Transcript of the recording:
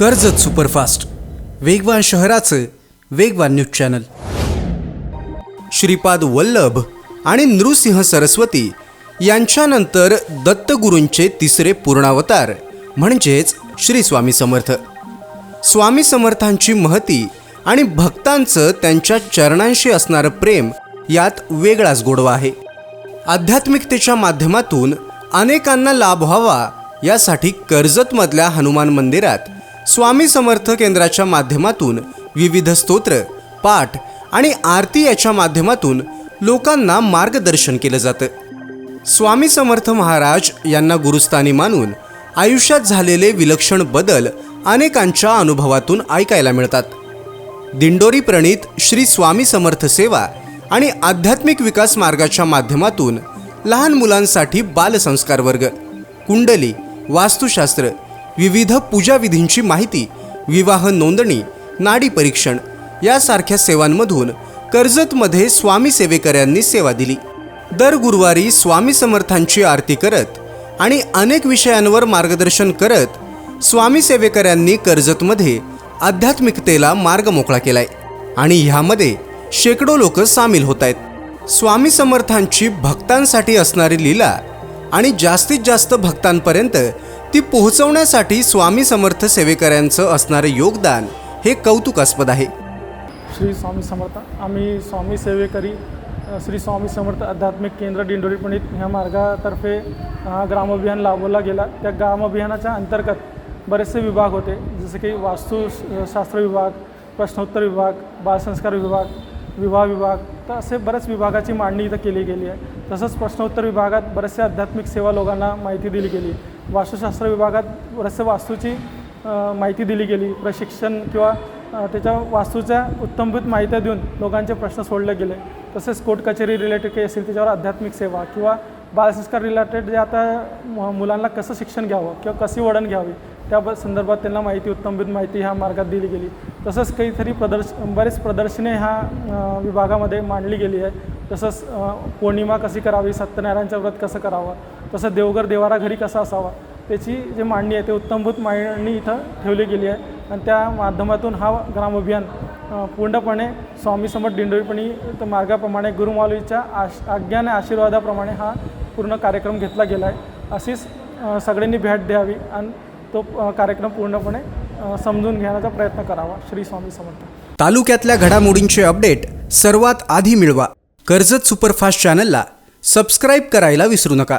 Karjat superfast. वेगवान शहराचं वेगवान न्यूज चॅनल. श्रीपाद वल्लभ आणि नृसिंह सरस्वती यांच्यानंतर दत्तगुरूंचे तिसरे पूर्णावतार म्हणजेच श्री स्वामी समर्थ. स्वामी समर्थांची महती आणि भक्तांचं त्यांच्या चरणांशी असणारं प्रेम यात वेगळाच गोडवा आहे. आध्यात्मिकतेच्या माध्यमातून अनेकांना लाभ व्हावा यासाठी कर्जतमधल्या हनुमान मंदिरात स्वामी समर्थ केंद्राच्या माध्यमातून विविध स्तोत्र पाठ आणि आरती याच्या माध्यमातून लोकांना मार्गदर्शन केलं जातं. स्वामी समर्थ महाराज यांना गुरुस्थानी मानून आयुष्यात झालेले विलक्षण बदल अनेकांच्या अनुभवातून ऐकायला मिळतात. दिंडोरी प्रणीत श्री स्वामी समर्थ सेवा आणि आध्यात्मिक विकास मार्गाच्या माध्यमातून लहान मुलांसाठी बालसंस्कार वर्ग कुंडली वास्तुशास्त्र विविध पूजाविधींची माहिती विवाह नोंदणी नाडी परीक्षण यासारख्या सेवांमधून कर्जतमध्ये स्वामी सेवेकऱ्यांनी सेवा दिली. दर गुरुवारी स्वामी समर्थांची आरती करत आणि अनेक विषयांवर मार्गदर्शन करत स्वामी सेवेकऱ्यांनी कर्जतमध्ये आध्यात्मिकतेला मार्ग मोकळा केलाय आणि ह्यामध्ये शेकडो लोक सामील होत आहेत स्वामी समर्थांची भक्तांसाठी असणारी लीला आणि जास्तीत जास्त भक्तांपर्यंत ती पोहोचवण्यासाठी स्वामी समर्थ सेवेकऱ्यांचं असणारं योगदान हे कौतुकास्पद आहे. श्री स्वामी समर्थ आम्ही स्वामी सेवेकरी श्री स्वामी समर्थ आध्यात्मिक केंद्र दिंडोरी पंडित ह्या मार्गातर्फे हा ग्रामअभियान राबवला गेला. त्या ग्रामअभियानाच्या अंतर्गत बरेचसे विभाग होते जसे की वास्तुशास्त्र विभाग प्रश्नोत्तर विभाग बालसंस्कार विभाग विवाह विभाग तर असे बऱ्याच विभागाची मांडणी इथं केली गेली आहे. तसंच प्रश्नोत्तर विभागात बरेचसे आध्यात्मिक सेवा लोकांना माहिती दिली गेली. वास्तुशास्त्र विभागात बरेचसे वास्तूची माहिती दिली गेली. प्रशिक्षण किंवा त्याच्या वास्तूच्या उत्तमभूत माहित्या देऊन लोकांचे प्रश्न सोडले गेले. तसेच कोर्ट कचेरी रिलेटेड काही असेल त्याच्यावर आध्यात्मिक सेवा किंवा बालसंस्कार रिलेटेड जे आता मुलांना कसं शिक्षण घ्यावं किंवा कशी वळण घ्यावी त्या ब- संदर्भात त्यांना माहिती उत्तमभूत माहिती ह्या मार्गात दिली गेली. तसंच काहीतरी प्रदर्श बरेच प्रदर्शने ह्या विभागामध्ये मांडली गेली आहे. तसंच पौर्णिमा कशी करावी सत्यनारायणचं व्रत कसं करावं तसं देवघर देवारा घरी कसा असावा त्याची जे मांडणी आहे ते उत्तमभूत मांडणी इथं ठेवली गेली आहे. आणि त्या माध्यमातून हा ग्रामअभियान अभियान पूर्णपणे स्वामी समर्थ दिंडोळीपणी मार्गाप्रमाणे गुरुमाऊलीच्या आश आज्ञा आणि आशीर्वादाप्रमाणे हा पूर्ण कार्यक्रम घेतला गेला आहे. अशीच सगळ्यांनी भेट द्यावी आणि तो कार्यक्रम पूर्णपणे समजून घेण्याचा प्रयत्न करावा. श्री स्वामी समर्थ. तालुक्यातल्या घडामोडींचे अपडेट सर्वात आधी मिळवा. कर्जत सुपरफास्ट चॅनलला सबस्क्राईब करायला विसरू नका.